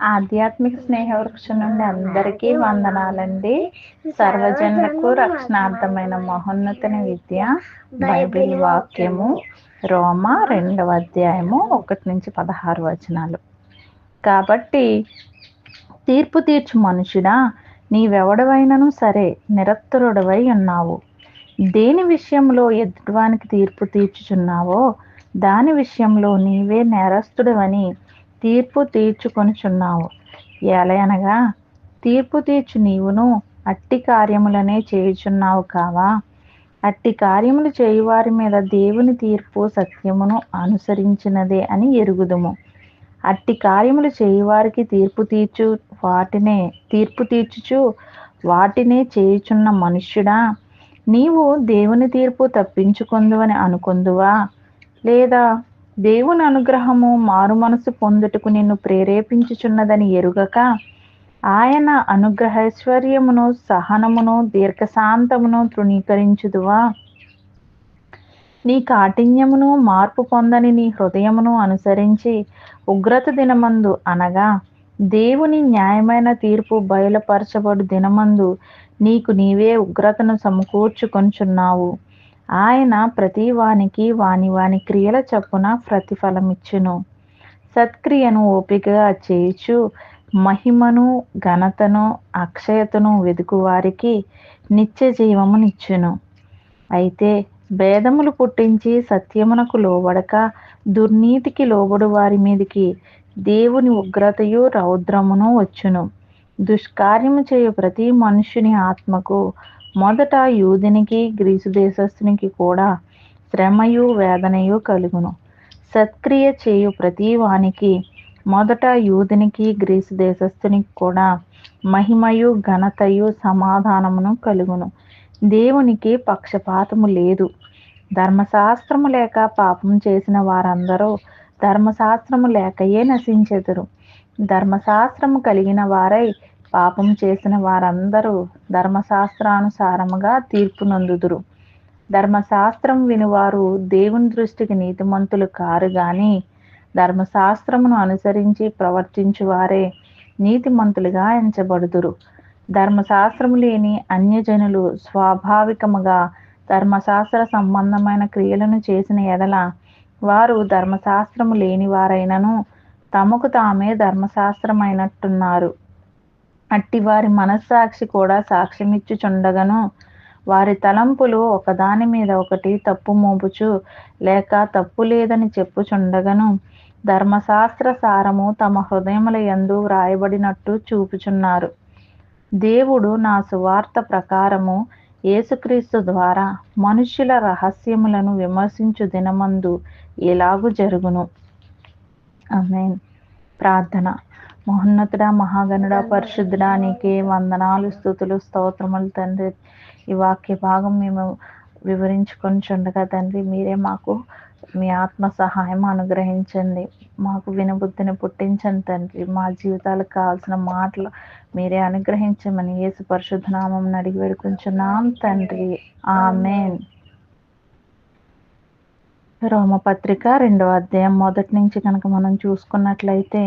ఆధ్యాత్మిక స్నేహ వృక్షం నుండి అందరికీ వందనాలండి. సర్వజనులకు రక్షణార్థమైన మహోన్నతన విద్య బైబిల్ వాక్యము రోమ రెండవ అధ్యాయము ఒకటి నుంచి పదహారు వచనాలు. కాబట్టి తీర్పు తీర్చు మనుషుడా నీవెవడవైనను సరే నిరత్తరుడవై ఉన్నావు. దేని విషయంలో ఎదుటివానికి తీర్పు తీర్చుచున్నావో దాని విషయంలో నీవే నేరస్తుడవని తీర్పు తీర్చుకొనుచున్నావు. ఏలయనగా తీర్పు తీర్చు నీవును అట్టి కార్యములనే చేయుచున్నావు కావా? అట్టి కార్యములు చేయువారి మీద దేవుని తీర్పు సత్యమును అనుసరించినదే అని ఎరుగుదుము. అట్టి కార్యములు చేయువారికి తీర్పు తీర్చు వాటినే తీర్పు తీర్చుచు వాటినే చేయుచున్న మనుష్యుడా నీవు దేవుని తీర్పు తప్పించుకొందువని అనుకొందువా? లేదా దేవుని అనుగ్రహము మారు మనసు పొందుటకు నిన్ను ప్రేరేపించుచున్నదని ఎరుగక ఆయన అనుగ్రహైశ్వర్యమును సహనమును దీర్ఘశాంతమును తృణీకరించుదువా. నీ కాఠిన్యమును మార్పు పొందని నీ హృదయమును అనుసరించి ఉగ్రత దినమందు అనగా దేవుని న్యాయమైన తీర్పు బయలుపరచబడు దినమందు నీకు నీవే ఉగ్రతను సమకూర్చుకొంచున్నావు. ఆయన ప్రతి వానికి వాని వాని క్రియల చొప్పున ప్రతిఫలమిచ్చును. సత్క్రియను ఓపికగా చేయుచు మహిమను ఘనతను అక్షయతను వెదుకువారికి నిత్య జీవమునిచ్చును అయితే భేదములు పుట్టించి సత్యమునకు లోబడక దుర్నీతికి లోబడు వారి మీదికి దేవుని ఉగ్రతయు రౌద్రమును వచ్చును. దుష్కార్యము చేయు ప్రతి మనుషుని ఆత్మకు మొదట యూదునికి గ్రీసు దేశస్థునికి కూడా శ్రమయు వేదనయు కలుగును. సత్క్రియ చేయు ప్రతి వానికి మొదట యూదునికి గ్రీసు దేశస్థునికి కూడా మహిమయు ఘనతయు సమాధానమును కలుగును. దేవునికి పక్షపాతము లేదు. ధర్మశాస్త్రము లేక పాపం చేసిన వారందరూ ధర్మశాస్త్రము లేకయే నశించెదరు. ధర్మశాస్త్రము కలిగిన వారై పాపం చేసిన వారందరూ ధర్మశాస్త్రానుసారముగా తీర్పు నందుదురు ధర్మశాస్త్రం వినివారు దేవుని దృష్టికి నీతిమంతులు కారు గాని ధర్మశాస్త్రమును అనుసరించి ప్రవర్తించువారే నీతిమంతులుగా ఎంచబడుదురు. ధర్మశాస్త్రము లేని అన్యజనులు స్వాభావికముగా ధర్మశాస్త్ర సంబంధమైన క్రియలను చేసిన ఎడల వారు ధర్మశాస్త్రము లేని వారైనను తమకు తామే ధర్మశాస్త్రమైనట్టున్నారు. అట్టి వారి మనస్సాక్షి కూడా సాక్ష్యమిచ్చుచుండగను. వారి తలంపులు ఒకదాని మీద ఒకటి తప్పు మోపుచు లేక తప్పు లేదని చెప్పుచుండగను. ధర్మశాస్త్ర సారము తమ హృదయముల యందు వ్రాయబడినట్టు చూపుచున్నారు. దేవుడు నా సువార్త ప్రకారము యేసుక్రీస్తు ద్వారా మనుష్యుల రహస్యములను విమర్శించు దినమందు ఎలాగు జరుగును? ఆమేన్. ప్రార్థన. మహోన్నతుడ మహాగణుడ పరిశుద్ధుడా నీకే వందనాలు స్థుతులు స్తోత్రములు తండ్రి. ఈ వాక్య భాగం మేము వివరించుకొని చుండగా తండ్రి మీరే మాకు మీ ఆత్మ సహాయం అనుగ్రహించండి. మాకు వినబుద్ధిని పుట్టించండి తండ్రి. మా జీవితాలకు కావాల్సిన మాటలు మీరే అనుగ్రహించమని యేసు పరిశుద్ధ నామం అడిగి వేడుకుంటున్నాం తండ్రి. ఆమెన్. రోమపత్రిక రెండవ అధ్యాయం మొదటి నుంచి కనుక మనం చూసుకున్నట్లయితే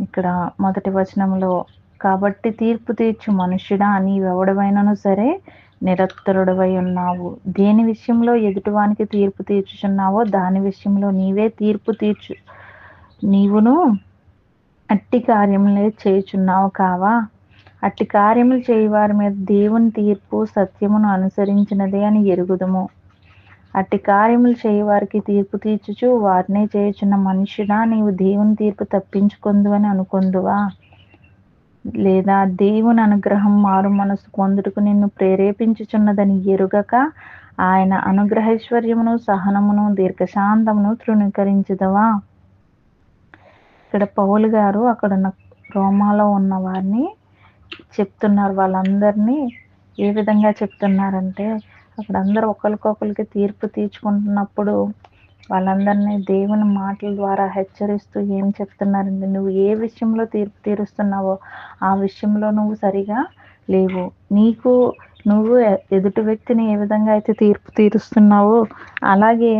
ఇక్కడ మొదటి వచనంలో కాబట్టి తీర్పు తీర్చు మనుష్యుడా నీవెవడవైనను సరే నిరత్తరుడవై ఉన్నావు. దేని విషయంలో ఎదుటివానికి తీర్పు తీర్చుచున్నావో దాని విషయంలో నీవే తీర్పు తీర్చు నీవును అట్టి కార్యములే చేయుచున్నావు కావా? అట్టి కార్యములు చేయవారి మీద దేవుని తీర్పు సత్యమును అనుసరించినదే అని ఎరుగుదము. అట్టి కార్యములు చేయవారికి తీర్పు తీర్చుచు వారినే చేయుచున్న మనుషుడా నీవు దేవుని తీర్పు తప్పించుకుందు అని అనుకొందువా? లేదా దేవుని అనుగ్రహం మారు మనసు పొందుటకు నిన్ను ప్రేరేపించుచున్నదని ఎరుగక ఆయన అనుగ్రహైశ్వర్యమును సహనమును దీర్ఘశాంతమును తృణీకరించదవా? ఇక్కడ పౌలు గారు అక్కడ ఉన్న రోమాలో ఉన్న వారిని చెప్తున్నారు. వాళ్ళందరినీ ఏ విధంగా చెప్తున్నారంటే అక్కడ అందరూ ఒకరికొకరికి తీర్పు తీర్చుకుంటున్నప్పుడు వాళ్ళందరినీ దేవుని మాటల ద్వారా హెచ్చరిస్తూ ఏం చెప్తున్నారండి? నువ్వు ఏ విషయంలో తీర్పు తీరుస్తున్నావో ఆ విషయంలో నువ్వు సరిగా లేవు. నీకు నువ్వు ఎ- ఎదుటి వ్యక్తిని ఏ విధంగా అయితే తీర్పు తీరుస్తున్నావో అలాగే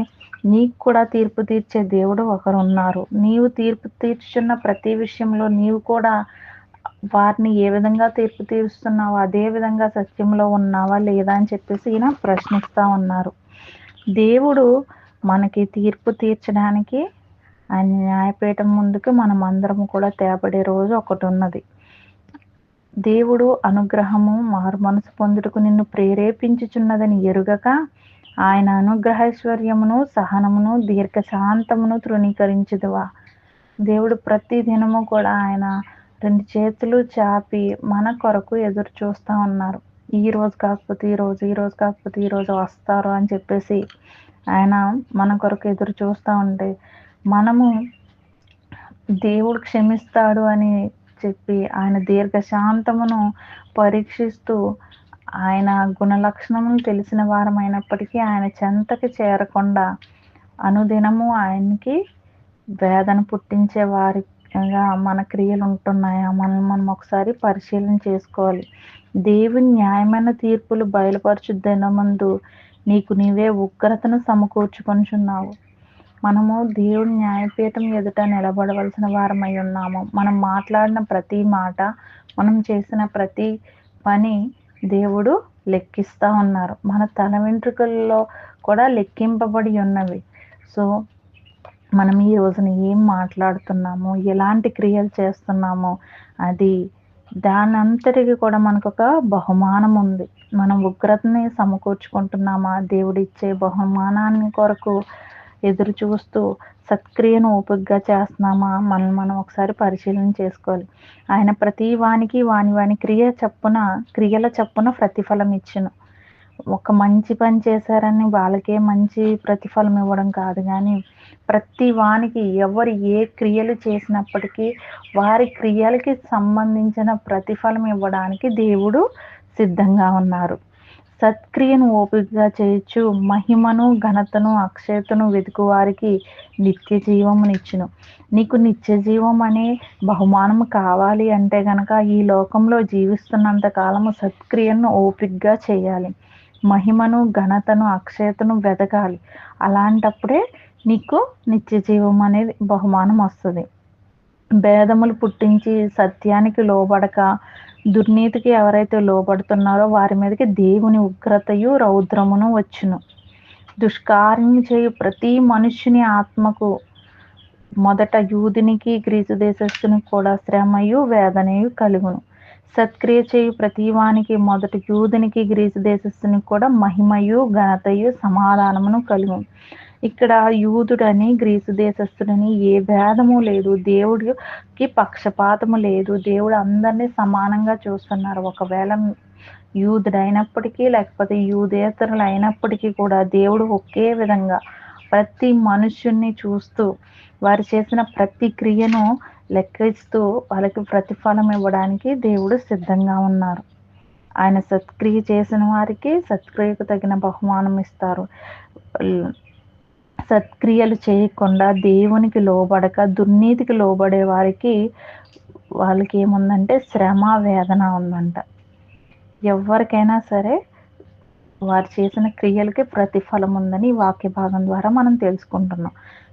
నీకు కూడా తీర్పు తీర్చే దేవుడు ఒకరు ఉన్నారు నీవు తీర్పు తీర్చున్న ప్రతి విషయంలో నీవు కూడా వారిని ఏ విధంగా తీర్పు తీరుస్తున్నావో? అదే విధంగా సత్యంలో ఉన్నావా లేదా అని చెప్పేసి ఈయన ప్రశ్నిస్తూ ఉన్నారు. దేవుడు మనకి తీర్పు తీర్చడానికి ఆయన న్యాయపీఠం ముందుకు మనం అందరం కూడా తేపడే రోజు ఒకటి ఉన్నది. దేవుడు అనుగ్రహము మారు మనసు పొందుటకు నిన్ను ప్రేరేపించుచున్నదని ఎరుగక ఆయన అనుగ్రహైశ్వర్యమును సహనమును దీర్ఘశాంతమును తృణీకరించుదువా? దేవుడు ప్రతి దినము కూడా ఆయన రెండు చేతులు చాపి మన కొరకు ఎదురు చూస్తూ ఉన్నారు. ఈ రోజు కాకపోతే ఈ రోజు ఈ రోజు కాకపోతే ఈ రోజు వస్తారు అని చెప్పేసి ఆయన మన కొరకు ఎదురు చూస్తూ ఉంటే మనము దేవుడు క్షమిస్తాడు అని చెప్పి ఆయన దీర్ఘశాంతమును పరీక్షిస్తూ ఆయన గుణలక్షణములు తెలిసిన వారమైనప్పటికీ ఆయన చెంతకి చేరకుండా అనుదినము ఆయనకి వేదన పుట్టించే వారి వారిగా మన క్రియలు ఉంటున్నాయా? మనం మనం ఒకసారి పరిశీలన చేసుకోవాలి. దేవుని న్యాయమైన తీర్పులు బయలుపరచు దినమందు నీకు నీవే ఉగ్రతను సమకూర్చుకొనిచున్నావు. మనము దేవుని న్యాయపీఠం ఎదుట నిలబడవలసిన వారమై ఉన్నాము. మనం మాట్లాడిన ప్రతి మాట మనం చేసిన ప్రతి పని దేవుడు లెక్కిస్తూ ఉన్నారు. మన తల వెంట్రుకల్లో కూడా లెక్కింపబడి ఉన్నవి. సో మనం ఈ రోజున ఏం మాట్లాడుతున్నాము? ఎలాంటి క్రియలు చేస్తున్నామో? అది దాని అంతటికి కూడా మనకు ఒక బహుమానం ఉంది మనం ఉగ్రతని సమకూర్చుకుంటున్నామా? దేవుడిచ్చే బహుమానాన్ని కొరకు ఎదురు చూస్తూ సత్క్రియను ఓపికగా చేస్తున్నామా? మనం మనం ఒకసారి పరిశీలన చేసుకోవాలి. ఆయన ప్రతి వానికి వాని వాని క్రియ చప్పున క్రియల చప్పున ప్రతిఫలం ఇచ్చును ఒక మంచి పని చేశారని వాళ్ళకే మంచి ప్రతిఫలం ఇవ్వడం కాదు. కానీ ప్రతి వానికి ఎవరు ఏ క్రియలు చేసినప్పటికీ వారి క్రియలకి సంబంధించిన ప్రతిఫలం ఇవ్వడానికి దేవుడు సిద్ధంగా ఉన్నారు. సత్క్రియను ఓపికగా చేయొచ్చు. మహిమను ఘనతను అక్షయతను వెతుకు వారికి నిత్య జీవమునిచ్చును. నీకు నిత్య జీవం అనే బహుమానం కావాలి అంటే గనక ఈ లోకంలో జీవిస్తున్నంత కాలము సత్క్రియను ఓపికగా చేయాలి. మహిమను ఘనతను అక్షయతను వెతకాలి అలాంటప్పుడే నీకు నిత్య జీవం అనేది బహుమానం వస్తుంది. భేదములు పుట్టించి సత్యానికి లోబడక దుర్నీతికి ఎవరైతే లోబడుతున్నారో వారి మీదకి దేవుని ఉగ్రతయు రౌద్రమును వచ్చును. దుష్కార్యం చేయు ప్రతి మనుష్యుని ఆత్మకు మొదట యూదునికి గ్రీసు దేశస్థునికి కూడా శ్రమయు వేదనయు కలుగును. సత్క్రియ చేయు ప్రతివానికి మొదటి యూదునికి గ్రీసు దేశస్థునికి కూడా మహిమయు ఘనతయు సమాధానమును కలుగు. ఇక్కడ యూదుడని గ్రీసు దేశస్థుడని ఏ భేదము లేదు. దేవుడికి పక్షపాతము లేదు. దేవుడు అందరినీ సమానంగా చూస్తున్నారు. ఒకవేళ యూదుడైనప్పటికీ లేకపోతే యూదేతరులు అయినప్పటికీ కూడా దేవుడు ఒకే విధంగా ప్రతి మనుష్యుణ్ణి చూస్తూ వారు చేసిన ప్రతి క్రియను లెక్కిస్తూ వాళ్ళకి ప్రతిఫలం ఇవ్వడానికి దేవుడు సిద్ధంగా ఉన్నారు. ఆయన సత్క్రియ చేసిన వారికి సత్క్రియకు తగిన బహుమానం ఇస్తారు. సత్క్రియలు చేయకుండా దేవునికి లోబడక దుర్నీతికి లోబడే వారికి వాళ్ళకి ఏముందంటే శ్రమ వేదన ఉందంట. ఎవరికైనా సరే వారు చేసిన క్రియలకి ప్రతిఫలం ఉందని వాక్య భాగం ద్వారా మనం తెలుసుకుంటున్నాం.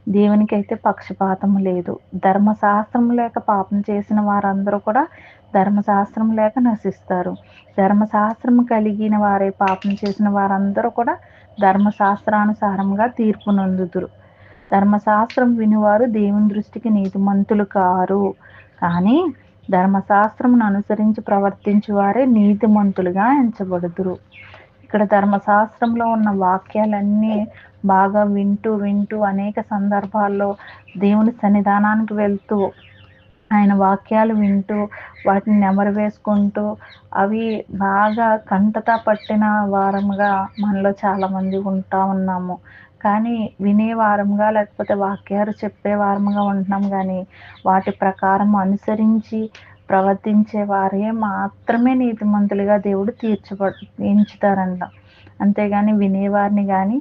దేవునికి అయితే పక్షపాతం లేదు. ధర్మశాస్త్రం లేక పాపం చేసిన వారందరూ కూడా ధర్మశాస్త్రం లేక నశిస్తారు. ధర్మశాస్త్రం కలిగిన వారే పాపం చేసిన వారందరూ కూడా ధర్మశాస్త్రానుసారంగా తీర్పు నందుదురు. ధర్మశాస్త్రం వినివారు దేవుని దృష్టికి నీతిమంతులు కారు. కానీ ధర్మశాస్త్రమును అనుసరించి ప్రవర్తించు వారే నీతిమంతులుగా ఎంచబడుదురు. ఇక్కడ ధర్మశాస్త్రంలో ఉన్న వాక్యాలన్నీ బాగా వింటూ వింటూ అనేక సందర్భాల్లో దేవుని సన్నిధానానికి వెళ్తూ ఆయన వాక్యాలు వింటూ వాటిని నెమరు వేసుకుంటూ అవి బాగా కంటతా పట్టిన వారముగా మనలో చాలామంది ఉంటా ఉన్నాము. కానీ వినే వారంగా లేకపోతే వాక్యాలు చెప్పే వారముగా ఉంటున్నాం. కానీ వాటి ప్రకారం అనుసరించి ప్రవర్తించే వారే మాత్రమే నీతిమంతులుగా దేవుడు తీర్చబ ఎంచుతారంట అంతేగాని వినేవారిని కానీ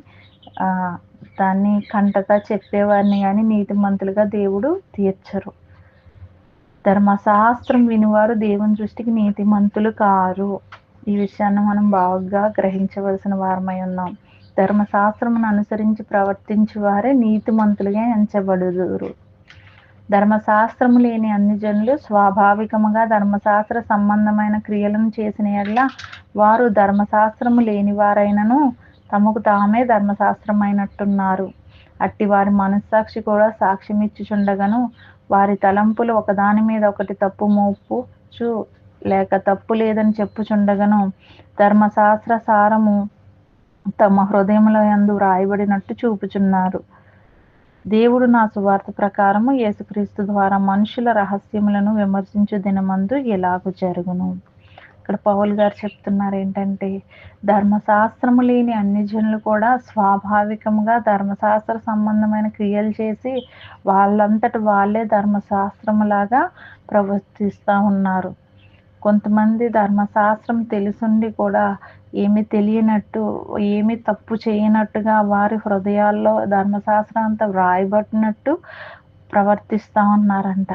దాన్ని కంటగా చెప్పేవారిని కానీ నీతిమంతులుగా దేవుడు తీర్చరు. ధర్మశాస్త్రం వినివారు దేవుని దృష్టికి నీతిమంతులు కారు. ఈ విషయాన్ని మనం బాగా గ్రహించవలసిన వారమై ఉన్నాం. ధర్మశాస్త్రమును అనుసరించి ప్రవర్తించు వారే నీతిమంతులుగా ఎంచబడుదురు. ధర్మశాస్త్రము లేని అన్ని జనులు స్వాభావికముగా ధర్మశాస్త్ర సంబంధమైన క్రియలను చేసిన ఎడ్ల వారు ధర్మశాస్త్రము లేని వారైనను తమకు తామే ధర్మశాస్త్రమైనట్టున్నారు. అట్టి వారి మనస్సాక్షి కూడా సాక్ష్యమిచ్చుచుండగను. వారి తలంపులు ఒకదాని మీద ఒకటి తప్పు మోపుచు లేక తప్పు లేదని చెప్పుచుండగను. ధర్మశాస్త్ర సారము తమ హృదయంలో ఎందు వ్రాయబడినట్టు చూపుచున్నారు. దేవుడు నా సువార్త ప్రకారము యేసుక్రీస్తు ద్వారా మనుషుల రహస్యములను విమర్శించు దినమందు ఎలాగూ జరుగును. ఇక్కడ పౌల్ గారు చెప్తున్నారు ఏంటంటే ధర్మశాస్త్రము లేని అన్ని జనులు కూడా స్వాభావికంగా ధర్మశాస్త్ర సంబంధమైన క్రియలు చేసి వాళ్ళంతటి వాళ్ళే ధర్మశాస్త్రములాగా ప్రవర్తిస్తూ ఉన్నారు. కొంతమంది ధర్మశాస్త్రం తెలుసుండి కూడా ఏమి తెలియనట్టు ఏమి తప్పు చేయనట్టుగా వారి హృదయాల్లో ధర్మశాస్త్రం అంతా వ్రాయబడినట్టు ప్రవర్తిస్తూ ఉన్నారంట.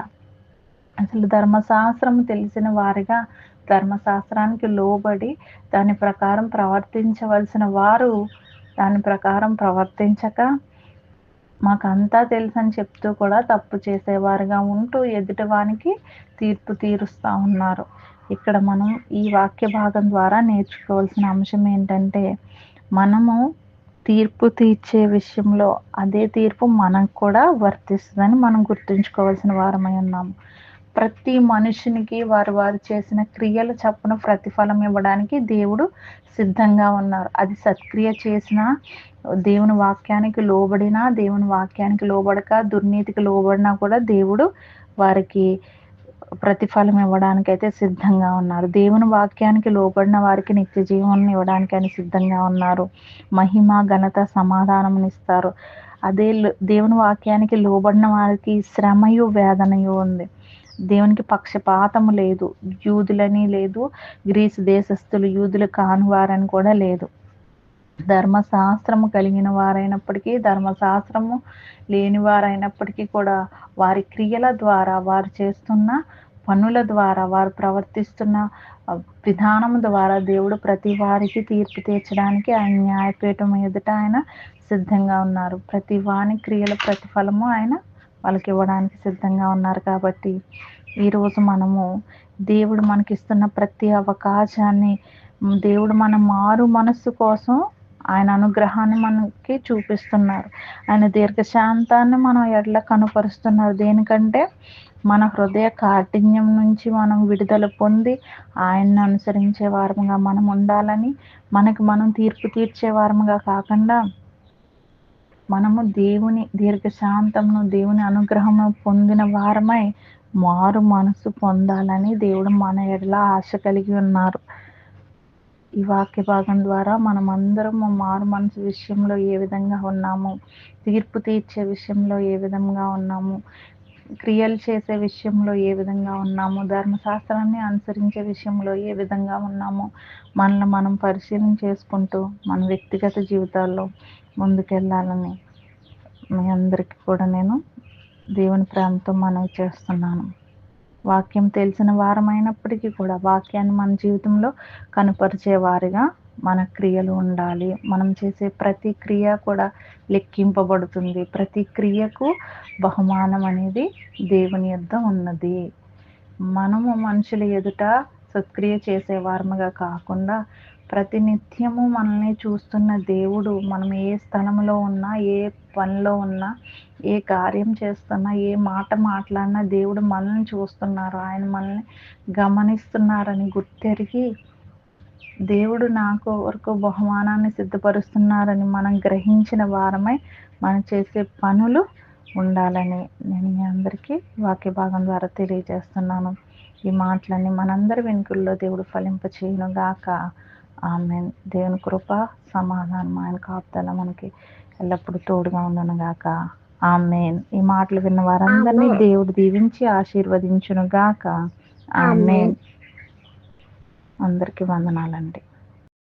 అసలు ధర్మశాస్త్రం తెలిసిన వారిగా ధర్మశాస్త్రానికి లోబడి దాని ప్రకారం ప్రవర్తించవలసిన వారు దాని ప్రకారం ప్రవర్తించక మాకంతా తెలుసని చెప్తూ కూడా తప్పు చేసేవారుగా ఉంటూ ఎదుటివానికి తీర్పు తీరుస్తూ ఉన్నారు. ఇక్కడ మనం ఈ వాక్య భాగం ద్వారా నేర్చుకోవాల్సిన అంశం ఏంటంటే మనము తీర్పు తీర్చే విషయంలో అదే తీర్పు మనకు కూడా వర్తిస్తుందని మనం గుర్తుంచుకోవాల్సిన వారమై ఉన్నాము ప్రతి మనుషునికి వారు వారు చేసిన క్రియలు చప్పున ప్రతిఫలం ఇవ్వడానికి దేవుడు సిద్ధంగా ఉన్నారు. అది సత్క్రియ చేసిన దేవుని వాక్యానికి లోబడినా దేవుని వాక్యానికి లోబడక దుర్నీతికి లోబడినా కూడా దేవుడు వారికి ప్రతిఫలం ఇవ్వడానికి అయితే సిద్ధంగా ఉన్నారు. దేవుని వాక్యానికి లోబడిన వారికి నిత్య జీవనం ఇవ్వడానికి ఆయన సిద్ధంగా ఉన్నారు. మహిమ ఘనత సమాధానం ఇస్తారు. అదే దేవుని వాక్యానికి లోబడిన వారికి శ్రమయు వేదనయు ఉంది. దేవునికి పక్షపాతము లేదు. యూదులని లేదు గ్రీసు దేశస్థులు యూదులు కానివారని కూడా లేదు. ధర్మశాస్త్రము కలిగిన వారైనప్పటికీ ధర్మశాస్త్రము లేని వారైనప్పటికీ కూడా వారి క్రియల ద్వారా వారు చేస్తున్న పనుల ద్వారా వారు ప్రవర్తిస్తున్న విధానం ద్వారా దేవుడు ప్రతి వారికి తీర్పు తీర్చడానికి ఆయన న్యాయపీఠం ఎదుట ఆయన సిద్ధంగా ఉన్నారు. ప్రతి వాని క్రియల ప్రతిఫలము ఆయన వాళ్ళకి ఇవ్వడానికి సిద్ధంగా ఉన్నారు కాబట్టి ఈరోజు మనము దేవుడు మనకిస్తున్న ప్రతి అవకాశాన్ని దేవుడు మన మారు మనస్సు కోసం ఆయన అనుగ్రహాన్ని మనకి చూపిస్తున్నారు. ఆయన దీర్ఘశాంతాన్ని మనం ఎడ్ల కనుపరుస్తున్నారు. దేనికంటే మన హృదయ కాఠిన్యం నుంచి మనం విడుదల పొంది ఆయన్ని అనుసరించే వారముగా మనం ఉండాలని మనకి మనం తీర్పు తీర్చే వారముగా కాకుండా మనము దేవుని దీర్ఘశాంతమును దేవుని అనుగ్రహము పొందిన వారమై మారు మనసు పొందాలని దేవుడు మన ఎడల ఆశ కలిగి ఉన్నారు. ఈ వాక్య భాగం ద్వారా మనం అందరం మారు మనసు విషయంలో ఏ విధంగా ఉన్నాము? తీర్పు తీర్చే విషయంలో ఏ విధంగా ఉన్నాము? క్రియలు చేసే విషయంలో ఏ విధంగా ఉన్నాము? ధర్మశాస్త్రాన్ని అనుసరించే విషయంలో ఏ విధంగా ఉన్నాము? మనల్ని మనం పరిశీలన చేసుకుంటూ మన వ్యక్తిగత జీవితాల్లో ముందుకెళ్ళాలని మీ అందరికీ కూడా నేను దేవుని ప్రేమతో మనవి చేస్తున్నాను. వాక్యం తెలిసిన వారమైనప్పటికీ కూడా వాక్యాన్ని మన జీవితంలో కనుపరిచే వారిగా మన క్రియలు ఉండాలి. మనం చేసే ప్రతి క్రియ కూడా లెక్కింపబడుతుంది. ప్రతి క్రియకు బహుమానం అనేది దేవుని యొద్ద ఉన్నది. మనము మనుషుల ఎదుట సత్క్రియ చేసే వారముగా కాకుండా ప్రతినిత్యము మనల్ని చూస్తున్న దేవుడు మనం ఏ స్థలంలో ఉన్నా ఏ పనిలో ఉన్నా ఏ కార్యం చేస్తున్నా ఏ మాట మాట్లాడినా దేవుడు మనల్ని చూస్తున్నారు. ఆయన మనల్ని గమనిస్తున్నారని గుర్తెరిగి దేవుడు నాకు వరకు బహుమానాన్ని సిద్ధపరుస్తున్నారని మనం గ్రహించిన వారమై మనం చేసే పనులు ఉండాలని నేను మీ అందరికీ వాక్య భాగం ద్వారా తెలియజేస్తున్నాను. ఈ మాటలన్నీ మనందరి వెనుకల్లో దేవుడు ఫలింప చేయను గాక ఆమె దేవుని కృప సమాధానం ఆయన కాపుదల మనకి ఎల్లప్పుడూ తోడుగా ఉండను గాక. ఆమెన్. ఈ మాటలు విన్న వారందరినీ దేవుడు దీవించి ఆశీర్వదించును గాక. ఆమెన్. అందరికీ వందనాలండి.